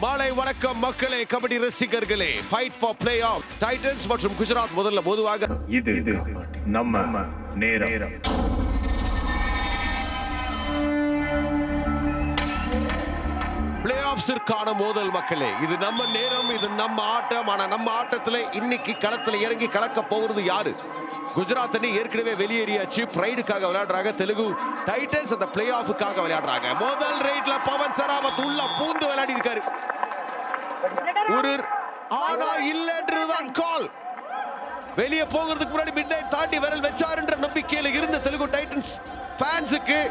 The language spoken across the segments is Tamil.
மாலை வணக்கம் மக்களே கபடி ரசிகர்களே. Fight for play off Titans மற்றும் குஜராத் முதல்ல பொதுவாக இது நம்ம நேரம். பிளே மோதல் மக்களே. இது நம்ம நேரம் இது நம்ம ஆட்டம். ஆனா நம்ம ஆட்டத்துல இன்னைக்கு களத்துல இறங்கி கலக்க போகிறது யாரு? குஜராத் அணி ஏற்கனவே வெளியேறியாச்சு. பிரைடுக்காக விளையாடுறாங்க. தெலுங்கு டைட்டன்ஸ் அந்த பிளே ஆஃபுக்காக விளையாடுறாங்க. முதல் ரைட்ல பவன் சராவத் உள்ள பூந்து விளையாடி இருக்காரு ஒரு ஆனா இல்லன்றதுதான் கால் வெளியே போகிறதுக்கு முன்னாடி மிட் தாண்டி விரல் வச்சாருன்ற நம்பிக்கையில் இருந்த தெலுங்கு டைட்டன்ஸ் ஃபேன்ஸுக்கு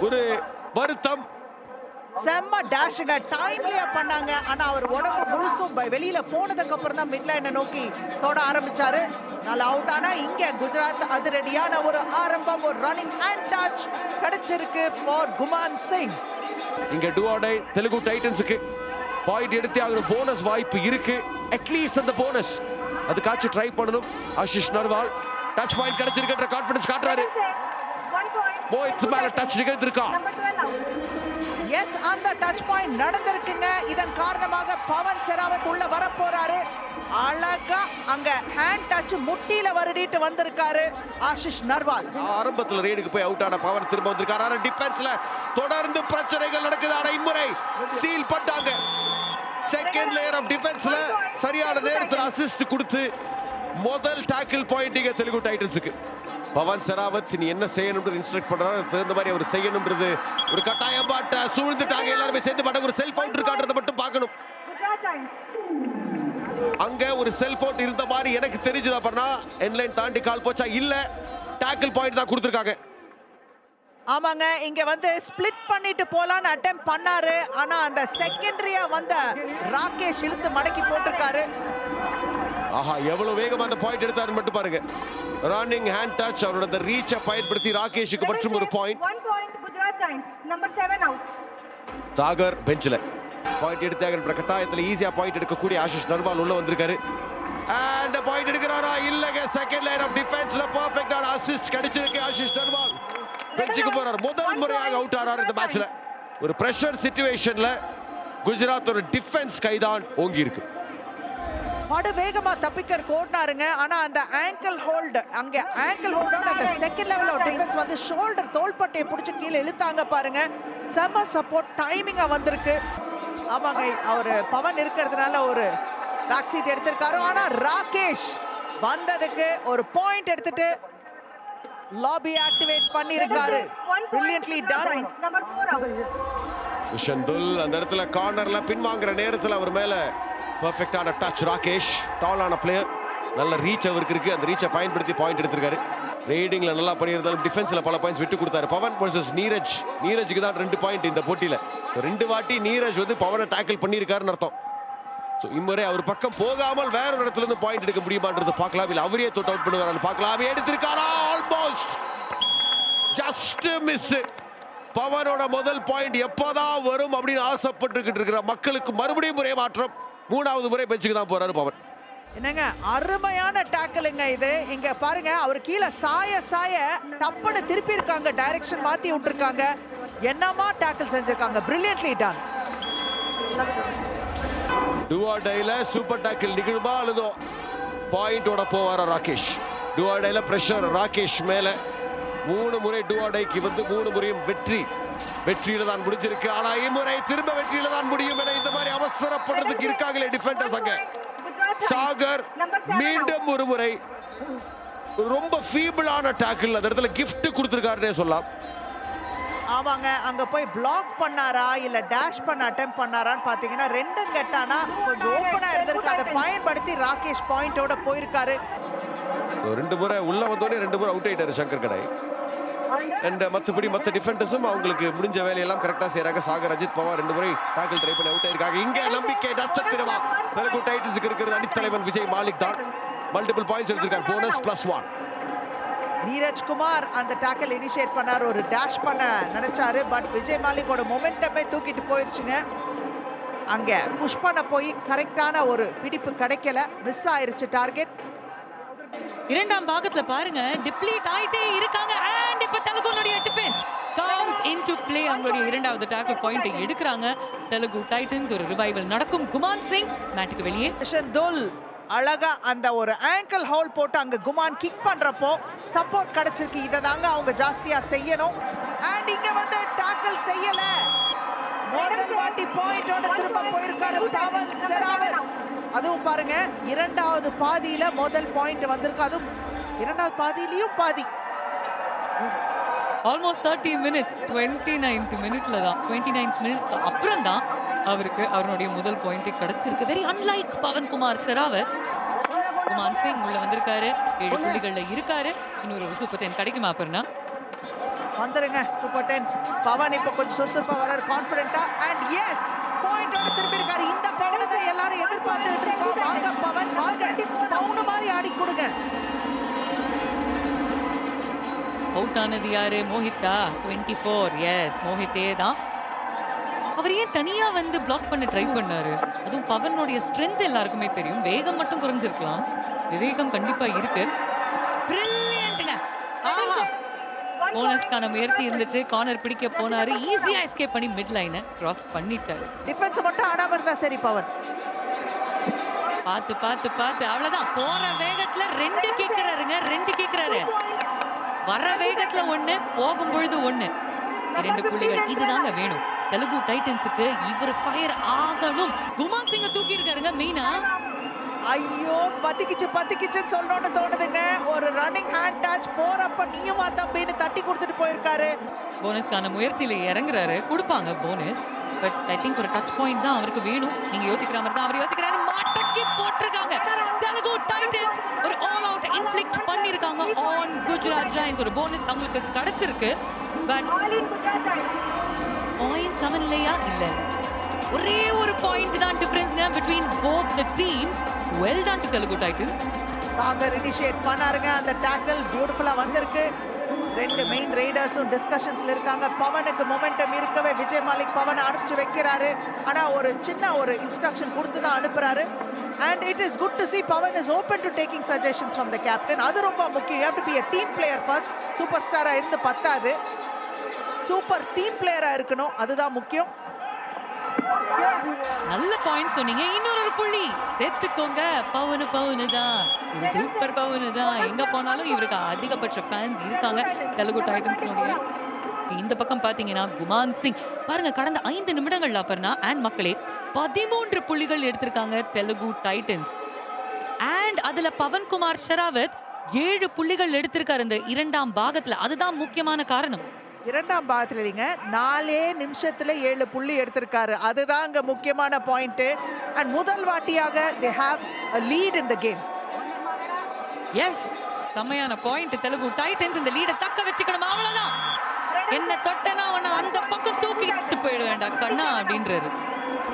ஒரு வருத்தம். செம்ம டேஷுங்க டைம்லயே பண்ணாங்க. ஆனா அவர் உடம்பு முழுசும் ப- வெளியில போனதுக்கு அப்புறம் தான் மிட்லைனை நோக்கி தொட ஆரம்பிச்சாரு. நல்ல அவுட் ஆனா இங்க குஜராத் அதிரடியான ஒரு ஆரம்பம் ஒரு ரன்னிங் ஹேண்ட் டச் கிடைச்சிருக்கு ஃபார் குமான் சிங் இங்க டுவாடை தெலுங்கு டைட்டன்ஸுக்கு பாயிண்ட் எடுத்தே ஆகணும் போனஸ் வாய்ப்பு இருக்கு. அட்லீஸ்ட் அந்த போனஸ் அதுக்காச்சும் ட்ரை பண்ணணும். ஆஷிஷ் நர்வால் டச் பாயிண்ட் கிடைச்சிருக்கின்ற கான்ஃபிடன்ஸ் காட்டுறாரு. மோஹித் மேல டச் நிகழ்ந்திருக்கான் எஸ் அந்த டச் பாயிண்ட் நடந்திருக்குங்க. இதன் காரணமாக பவன் செராவத் உள்ள வர போறாரு அழகா அங்க ஹேண்ட் டச் முட்டியில வருடிட்டு வந்திருக்காரு ஆஷிஷ் நர்வால். ஆரம்பத்துல ரேடுக்கு போய் அவுட் ஆன பவர் திரும்ப வந்திருக்காரு. ஆனா டிஃபென்ஸ்ல தொடர்ந்து பிரச்சனைகள் நடக்குது. ஆனா இம்முறை சீல் பட்டாங்க செகண்ட் லேயர் ஆஃப் டிஃபென்ஸ்ல சரியான நேரத்தில் அசிஸ்ட் கொடுத்து முதல் டாக்கிள் பாயிண்டிங்க தெலுங்கு டைட்டன்ஸுக்கு பவன் செராவத் நீ என்ன செய்யணும்ன்றது இன்ஸ்ட்ரக்ட் பண்றாரு. தகுந்த மாதிரி அவர் செய்யணும்ன்றது ஒரு கட்டாயம். பாட்ட சூழ்ந்துட்டாங்க. எல்லாருமே சேர்ந்து பட்ட ஒரு செல்ஃப் அவுட் இருக்கான்றதை மட்டும் பார்க்கணும். அங்க ஒரு செல்ஃப் அவுட் இருந்த மாதிரி எனக்கு தெரிஞ்சதா பண்ணா என்லைன் தாண்டி கால் போச்சா? இல்ல. டாக்கிள் பாயிண்ட் தான் கொடுத்துருக்காங்க. ஆமாங்க. இங்க வந்து ஸ்பிளிட் பண்ணிட்டு போலான்னு அட்டெம்ப் பண்ணாரு. ஆனா அந்த செகண்டரியா வந்த ராகேஷ் இழுத்து மடக்கி போட்டிருக்காரு. ஆஹா எவ்வளவு வேகமா அந்த பாயிண்ட் எடுத்தாருன்னு மட்டும் பாருங்க. ரன்னிங் ஹேண்ட் டச் அவரோட ரீச்சை பயன்படுத்தி ராகேஷுக்கு மற்றும் ஒரு point One point, Gujarat Giants. Number seven out. Dagar பெஞ்சில் பாயிண்ட் எடுத்தாங்கன்ற கட்டாயத்தில் ஈஸியா பாயிண்ட் எடுக்கக்கூடிய ஆஷிஷ் நர்வால் உள்ள வந்திருக்காரு. அண்ட் பாயிண்ட் எடுக்கிறாரா? இல்லங்க. செகண்ட் லைன் ஆஃப் டிஃபென்ஸ்ல பெர்ஃபெக்ட்டான அசிஸ்ட் கிடைச்சிருக்கு ஆஷிஷ் நர்வால் பெஞ்சுக்கு போறாரு. முதல் முறையாக அவுட் ஆறாரு இந்த மேட்ச்ல ஒரு பிரஷர் சிச்சுவேஷன்ல குஜராத் ஒரு டிஃபென்ஸ் கைதான் ஓங்கி இருக்கு படு வேகமா தப்பிக்கர் கோட்னாருங்க. ஆனா அந்த ஆங்கிள் ஹோல்டு அங்க ஆங்கிள் ஹோல்டோட அந்த செகண்ட் லெவல் ஆஃப் டிஃபென்ஸ் வந்து ஷோல்டர் தோள்பட்டையை பிடிச்சு கீழே இழுத்தாங்க பாருங்க. செம சப்போர்ட் டைமிங்கா வந்திருக்கு. ஆமாங்க அவரு பவன் இருக்கிறதுனால ஒரு பேக் சீட் எடுத்திருக்காரு. ஆனா ராகேஷ் வந்ததுக்கு ஒரு பாயிண்ட் எடுத்துட்டு lobby activate point, brilliantly done out. விஷந்துல் அந்த இடத்துல கார்னர்ல பின்வாங்குற நேரத்துல அவர் மேல பர்ஃபெக்டான டச் ராகேஷ் டாலான பிளேயர் நல்ல ரீச் அவருக்கு இருக்கு. அந்த ரீச்சை பயன்படுத்தி பாயிண்ட் எடுத்திருக்காரு. ரீடிங்ல நல்லா பண்ணியிருந்தாலும் டிஃபென்ஸ்ல பல பாயிண்ட்ஸ் விட்டு கொடுத்தாரு. பவன் வர்சஸ் நீரஜ் நீரஜுக்கு தான் ரெண்டு பாயிண்ட் இந்த போட்டியில. ரெண்டு வாட்டி நீரஜ் வந்து பவனை டேக்கிள் பண்ணியிருக்காருன்னு அர்த்தம். ஸோ இம்முறை அவர் பக்கம் போகாமல் வேற ஒரு இடத்துல இருந்து பாயிண்ட் எடுக்க முடியுமான்றது பார்க்கலாம். இல்லை அவரே தொட் அவுட் பண்ணுவார் பார்க்கலாம். எடுத்திருக்காரா? ஆல்மோஸ்ட் ஜஸ்ட் மிஸ் பவனோட முதல் பாயிண்ட் எப்போதான் வரும் அப்படின்னு ஆசைப்பட்டுக்கிட்டு இருக்கிற மக்களுக்கு மறுபடியும் முறை மாற்றம். மூணாவது முறை பெஞ்சுக்கு தான் போறாரு பவன். என்னங்க அருமையான டேக்கிளுங்க இது. இங்க பாருங்க அவர் கீழே சாய சாய டப்புன்னு திருப்பி இருக்காங்க டைரக்ஷன் மாத்தி விட்டுருக்காங்க. என்னமா டேக்கிள் செஞ்சிருக்காங்க? பிரில்லியன்ட்லி டன் டுவா டைல சூப்பர் டாக்கிள் நிகழுமா அல்லது பாயிண்டோட போவாரா ராகேஷ்? டுவா டைல பிரஷர் ராகேஷ் மேல. மூணு முறை டுவா டைக்கு வந்து மூணு முறையும் வெற்றி. வெற்றியில தான் முடிஞ்சிருக்கு. ஆனா இம்முறை திரும்ப வெற்றியில தான் முடியும் என இந்த மாதிரி அவசரப்படுறதுக்கு இருக்காங்களே டிஃபெண்டர்ஸ் அங்க. சாகர். மீண்டும் ஒரு முறை ரொம்ப ஃபீபிளான டாக்கிள் அந்த இடத்துல gift கொடுத்திருக்காருன்னே சொல்லலாம். ஆமாங்க அங்க போய் பிளாக் பண்ணாரா இல்ல டேஷ் பண்ண அட்டெம்ப் பண்ணாரான்னு பாத்தீங்கன்னா ரெண்டும் கெட்டானா கொஞ்சம் ஓப்பனா இருந்திருக்கு. அதை பயன்படுத்தி ராகேஷ் பாயிண்டோட போயிருக்காரு. ரெண்டு முறை உள்ள வந்தோடனே ரெண்டு முறை அவுட் ஆயிட்டாரு சங்கர் கடை. அண்ட் மற்றபடி மற்ற டிஃபெண்டர்ஸும் அவங்களுக்கு முடிஞ்ச வேலையெல்லாம் கரெக்டா செய்கிறாங்க சாகர் அஜித் பவார் ரெண்டு முறை டாக்கிள் ட்ரை பண்ணி அவுட் ஆயிருக்காங்க. இங்கே நம்பிக்கை நட்சத்திரமா. தெலுங்கு டைட்டன்ஸுக்கு இருக்கிறது அணித்தலைவன் விஜய் மாலிக் தான். மல்டிபிள் பாயிண்ட்ஸ் எடுத்திருக்காரு. Bonus plus one Neeraj Kumar அந்த டாக்கல் இனிஷியேட் பண்ணார். ஒரு டேஷ் பண்ண நினைச்சாரு. பட் விஜய் மாலிக்கோட மொமெண்டமே தூக்கிட்டு போயிருச்சுங்க. அங்க புஷ் பண்ண போய் கரெக்டான ஒரு பிடிப்பு கிடைக்கல. மிஸ் ஆயிருச்சு டார்கெட் இரண்டாம் பாகத்துல பாருங்க டிப்ளீட் ஆயிட்டே இருக்காங்க. அண்ட் இப்ப தெலுங்குனுடைய டிஃபென்ஸ் கம்ஸ் இன்டு ப்ளே அவங்களுடைய இரண்டாவது டாக்கிள் பாயிண்ட் எடுக்கிறாங்க. தெலுங்கு டைட்டன்ஸ் ஒரு ரிவைவல் நடக்கும். குமான் சிங் மேட்டுக்கு வெளியே. தோல் அழகா அந்த ஒரு ஆங்கிள் ஹோல் போட்டு அங்க குமான் கிக் பண்றப்போ சப்போர்ட் கிடைச்சிருக்கு. இதை தாங்க அவங்க ஜாஸ்தியா செய்யணும். அண்ட் இங்க வந்து டாக்கிள் செய்யல. முதல் வாட்டி பாயிண்டோட திரும்ப போயிருக்காரு பவன் செராவத் அதுவும் பாருங்க இரண்டாவது பாதியில முதல் பாயிண்ட் வந்திருக்கு. அதுவும் இரண்டாவது பாதியிலையும் பாதி. Almost thirty minutes twenty ninth மினிட்ல தான். டுவெண்ட்டி நைன்த் மினிட் அப்புறம் தான் அவருக்கு அவருடைய முதல் பாயிண்ட் கிடைச்சிருக்கு. வெரி அன்லைக் பவன்குமார் செராவத் குமார் சிங் உள்ள வந்திருக்காரு. ஏழு புள்ளிகள்ல இருக்காரு. இன்னொரு ஒரு சூப்பர் டென் கிடைக்குமா அப்புறம்னா வந்துருங்க சூப்பர் டென் பவன் இப்போ கொஞ்சம் சுறுசுறுப்பா வர்றாரு கான்ஃபிடென்ட்டா அண்ட் எஸ் பாயிண்டோட திரும்பி இருக்காரு இந்த பவனை தான் எல்லாரும் எதிர்பார்த்துட்டு இருக்கோம். வாங்க பவன் வாங்க. பவுன் மாதிரி ஆடி கொடுங்க. அவுட் ஆனது யாரு? மோஹித்தா டுவெண்ட்டி ஃபோர் எஸ் மோஹித்தே தான். அவர் ஏன் தனியா வந்து பிளாக் பண்ண ட்ரை பண்ணாரு? அதுவும் பவனுடைய ஸ்ட்ரென்த் எல்லாருக்குமே தெரியும். வேகம் மட்டும் குறைஞ்சிருக்கலாம். விவேகம் கண்டிப்பா இருக்கு. போனஸ்க்கான முயற்சி இருந்துச்சு. கார்னர் பிடிக்க போனாரு. ஈஸியா எஸ்கேப் பண்ணி மிட் லைனை கிராஸ் பண்ணிட்டாரு. டிஃபென்ஸ் மட்டும் ஆடாம இருந்தா சரி பவன் பார்த்து பார்த்து பார்த்து. அவ்வளவுதான். போற வேகத்துல ரெண்டு கேக்குறாருங்க. ரெண்டு கேக்குறாரு. வர வேகத்துல ஒண்ணு போகும் பொழுது ஒண்ணு இரண்டு புள்ளிகள். இதுதாங்க வேணும். தெலுங்கு டைட்டன்ஸுக்கு இவர் ஃபயர் ஆகணும். குமார் சிங்க தூக்கி இருக்காருங்க மெயினா ஐயோ பத்திக்கிச்சு பத்திக்கிச்சுன்னு சொல்லணும்னு தோணுதுங்க. ஒரு ரன்னிங் ஹேண்ட் டச் போறப்ப நீயுமா தம்பின்னு தட்டி கொடுத்துட்டு போயிருக்காரு. போனஸ்க்கான முயற்சியில இறங்குறாரு. கொடுப்பாங்க போனஸ். பட் ஐ திங்க் ஒரு டச் பாயிண்ட் தான் அவருக்கு வேணும். நீங்க யோசிக்கிற மாதிரி தான் அவர் யோசிக்கிறாரு. மாட்டக்கி போட்டிருக்காங்க. தெலுங்கு டைட்டன்ஸ் ஒரு ஆல் அவுட் இன்ஃப்ளிக்ட் பண்ணிருக்காங்க ஆன் குஜராத் ஜாயின்ஸ் ஒரு போனஸ் அவங்களுக்கு கிடைச்சிருக்கு. பட். பாயிண்ட் செவன் இல்லையா இல்ல. ஒரே ஒரு பாயிண்ட் தான் டிஃபரன்ஸ்ங்க between both the team well done to Telugu Titans Sagar initiate பண்ணாருங்க. அந்த டேக்கிள் பியூட்டிஃபுல்லா வந்திருக்கு. ரெண்டு மெயின் ரைடர்ஸும் டிஸ்கஷன்ஸ்ல இருக்காங்க. பவனுக்கு மொமெண்டம் இருக்கவே விஜய் மாலிக் பவனை அனுப்பிச்சு வைக்கிறாரு. ஆனா ஒரு சின்ன ஒரு இன்ஸ்ட்ரக்ஷன் கொடுத்து தான் அனுப்புறாரு. And it is good to see Pawan is open to taking suggestions from the captain அது ரொம்ப முக்கியம். Have to be a team player first super ஸ்டாரா இருந்து பத்தாது. சூப்பர் டீம் பிளேயரா இருக்கணும். அதுதான் முக்கியம். நல்ல பாயிண்ட் சொன்னீங்க. இன்னொரு ஒரு புள்ளி. சேர்த்துக்கோங்க பவுனு பவுனு தான். சூப்பர் பவுனு தான். எங்க போனாலும் இவருக்கு அதிகபட்ச ஃபேன்ஸ் இருக்காங்க. தெலுங்கு டைட்டன்ஸ்னுடைய இந்த பக்கம் பாத்தீங்கன்னா குமான் சிங். பாருங்க கடந்த ஐந்து நிமிடங்கள்ல அப்பர்னா அண்ட் மக்களே பதிமூன்று புள்ளிகள் எடுத்திருக்காங்க தெலுங்கு டைட்டன்ஸ் அண்ட் அதுல பவன்குமார் ஷெராவத் ஏழு புள்ளிகள் எடுத்திருக்காரு இந்த இரண்டாம் பாகத்துல. அதுதான் முக்கியமான காரணம். இரண்டாம் பாகத்துல இல்லைங்க நாலே நிமிஷத்துல ஏழு புள்ளி எடுத்திருக்காரு. அதுதான் அங்க முக்கியமான பாயிண்ட் அண்ட் முதல் வாட்டியாக they have a lead in the game yes செம்மையான பாயிண்ட் தெலுங்கு டைட்டன்ஸ் இந்த லீட தக்க வச்சுக்கணும். அவ்வளவுதான். என்ன தொட்டனா அவன அந்த பக்கம் போயிட வேண்டாம் கண்ணா அப்படின்றாரு.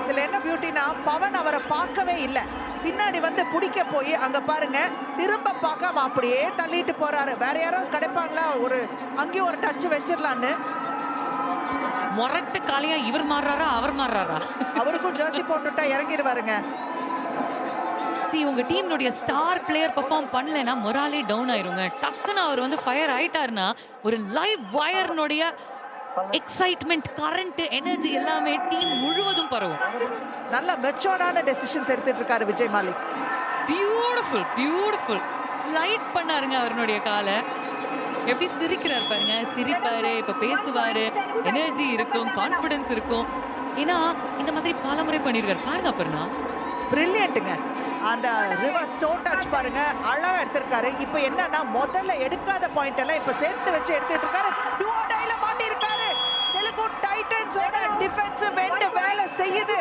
இதுல என்ன பியூட்டினா பவன் அவரை பார்க்கவே இல்ல. பின்னாடி வந்து பிடிக்க போய் அங்க பாருங்க திரும்ப பார்க்காம அப்படியே தள்ளிட்டு போறாரு. வேற யாராவது கிடைப்பாங்களா? ஒரு அங்கேயும் ஒரு டச் வச்சிடலான்னு மொரட்டு காலியா இவர் மாறுறாரா அவர் மாறுறாரா? அவருக்கும் ஜெர்சி போட்டுட்டா இறங்கிடுவாருங்க சி உங்க டீம்னுடைய ஸ்டார் பிளேயர் பெர்ஃபார்ம் பண்ணலைன்னா மொராலே டவுன் ஆயிருங்க. டக்குன்னு அவர் வந்து ஃபயர் ஆயிட்டாருன்னா ஒரு லைவ் வயர்னுடைய எக்ஸைட்மெண்ட் கரண்ட் எனர்ஜி எல்லாமே டீம் முழுவதும் பரவும். நல்ல மெச்சோர்டான டெசிஷன்ஸ் எடுத்துட்டு இருக்காரு Vijay Malik. Beautiful beautiful light பண்ணாருங்க அவருடைய காலை. எப்படி சிரிக்கிறார் பாருங்க. சிரிப்பாரு இப்ப பேசுவாரு. எனர்ஜி இருக்கும் கான்ஃபிடன்ஸ் இருக்கும். ஏன்னா இந்த மாதிரி பல முறை பண்ணிருக்காரு. பாருங்க அப்புறம்னா பிரில்லியன்ட்டுங்க அந்த ரிவர்ஸ் டோ டச் பாருங்க. அழகா எடுத்திருக்காரு. இப்போ என்னன்னா முதல்ல எடுக்காத பாயிண்ட் எல்லாம் இப்போ சேர்த்து வச்சு எடுத்துட்டு இருக்காரு டூ டைல மாட்டி இருக்காரு டைட்டன்ஸோட டிஃபென்சிவ் எண்ட் வேலை செய்யுது.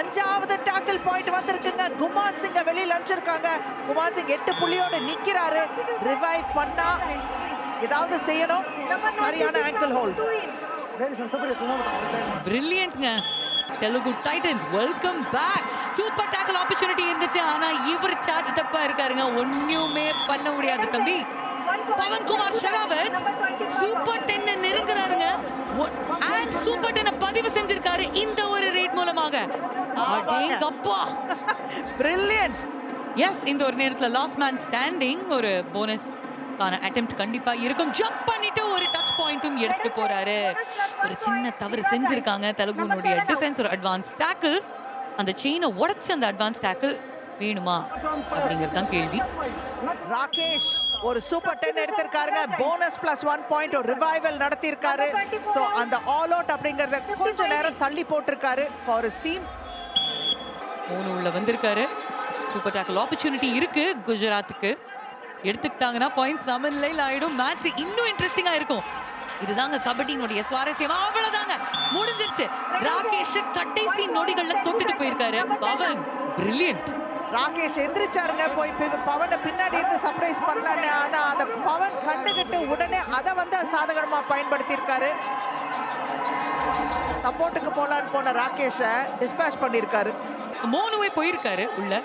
அஞ்சாவது டாக்கிள் பாயிண்ட் வந்திருக்குங்க. குமான் சிங்க வெளியில அனுப்பிச்சிருக்காங்க. குமான் சிங் எட்டு புள்ளியோட நிக்கிறாரு. ரிவைவ் பண்ணா ஏதாவது செய்யணும். சரியான angle hold பிரில்லியன்ட்ங்க Telugu Titans welcome back super tackle opportunity இருந்துச்சு. ஆனா இவர் சார்ஜ் டப்பா இருக்காருங்க. ஒண்ணுமே பண்ண முடியாது தம்பி. பவன்குமார் ஷெராவத். சூப்பர் டென் நெருங்குறாருங்க. அண்ட் சூப்பர் டென்னை பதிவு செஞ்சிருக்காரு இந்த ஒரு ரேட் மூலமாக. அடேங்கப்பா. பிரில்லியன்ட் எஸ் இந்த ஒரு நேரத்துல லாஸ்ட் மேன் ஸ்டாண்டிங் ஒரு போனஸ் ஆன அட்டெம்ப்ட் கண்டிப்பா இருக்கும். ஜம்ப் பண்ணிட்டு ஒரு டச் பாயிண்ட்டும் எடுத்துட்டு போறாரு. ஒரு சின்ன தவறு செஞ்சிருக்காங்க தெலுங்குனுடைய டிஃபென்ஸ் ஒரு அட்வான்ஸ் டேக்கிள் அந்த செயினை உடைச்சு அந்த அட்வான்ஸ் டேக்கிள் வேணுமா? அப்படிங்கிறது தான் கேள்வி. ராகேஷ் ஒரு சூப்பர் டென் எடுத்திருக்காருங்க. போனஸ் பிளஸ் ஒன் பாயிண்ட் ஒரு ரிவைவல் நடத்தியிருக்காரு. ஸோ அந்த ஆல் அவுட் அப்படிங்கறத கொஞ்ச நேரம் தள்ளி போட்டிருக்காரு ஃபார் டீம் மூணு உள்ள வந்திருக்காரு. சூப்பர் டேக்கிள் ஆப்பர்ச்சுனிட்டி இருக்கு குஜராத்துக்கு. எடுத்துக்கிட்டாங்கன்னா பாயிண்ட் சமநிலையில் ஆயிடும். மேட்ச் இன்னும் இன்ட்ரெஸ்டிங்கா இருக்கும். இதுதாங்க கபடியினுடைய சுவாரஸ்யம். அவ்வளவுதாங்க. முடிஞ்சிருச்சு. ராகேஷ் கடைசி நொடிகள்ல தொட்டுட்டு போயிருக்காரு. பவன் பிரில்லியன்ட் ராகேஷ் எந்திரிச்சாருங்க. போய் பவனை பின்னாடி இருந்து சர்ப்ரைஸ் பண்ணலான்னு. ஆனால் அந்த பவன் கண்டுகிட்டு உடனே அதை வந்து சாதகமா பயன்படுத்தியிருக்காரு. சப்போர்ட்டுக்கு போலான்னு போன ராகேஷை டிஸ்பேச் பண்ணியிருக்காரு. மோனுவே போயிருக்காரு உள்ள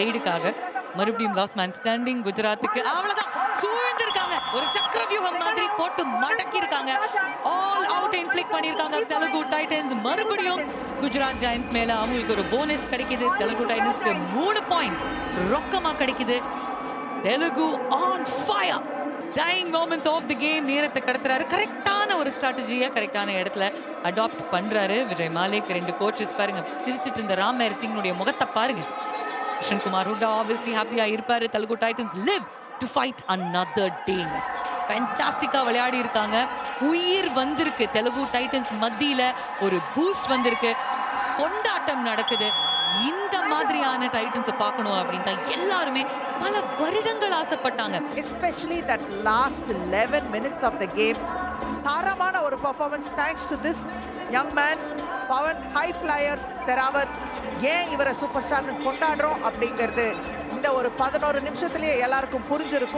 ரெய்டுக்காக மறுபடியும் லாஸ்ட் மேன் ஸ்டாண்டிங் குஜராத்துக்கு. அவ்வளவுதான். சூழ்ந்திருக்காங்க. ஒரு சக்கர வியூகம் மாதிரி போட்டு மடக்கி இருக்காங்க ஆல் அவுட் இன்ஃபிளிக் பண்ணிருக்காங்க தெலுங்கு டைட்டன்ஸ் மறுபடியும் குஜராத் ஜாயின்ஸ் மேல அவங்களுக்கு ஒரு போனஸ் கிடைக்குது. தெலுங்கு டைட்டன்ஸ்க்கு மூணு பாயிண்ட் ரொக்கமா கிடைக்குது. Telugu on fire time moments of the game நேரத்தை கடத்துறாரு. கரெக்டான ஒரு ஸ்ட்ராட்டஜியை கரெக்டான இடத்துல அடாப்ட் பண்றாரு. விஜய் மாலிக் ரெண்டு கோச்சஸ் பாருங்க. சிரிச்சிட்டு இருந்த ராம் சிங்னுடைய முகத்தை பாருங்க. கிருஷ்ணன் குமார் obviously happy ஹாப்பியா இருப்பாரு. Telugu Titans live to fight another day ஃபேண்டாஸ்டிக்கா விளையாடி இருக்காங்க. உயிர் வந்திருக்கு. தெலுங்கு டைட்டன்ஸ் மத்தியில ஒரு பூஸ்ட் வந்திருக்கு. கொண்டாட்டம் நடக்குது. இந்த மாதிரியான டைட்டன்ஸை பார்க்கணும் அப்படின்னு தான் எல்லாருமே பல வருடங்கள் ஆசைப்பட்டாங்க. Especially that last eleven minutes of the game தாரமான ஒரு performance thanks to this young man Pawan high flyer Sehrawat ஏன் இவரை சூப்பர் ஸ்டார்னு கொண்டாடுறோம் அப்படிங்கிறது இந்த ஒரு பதினோரு நிமிஷத்துலயே எல்லாருக்கும் புரிஞ்சிருக்கும்.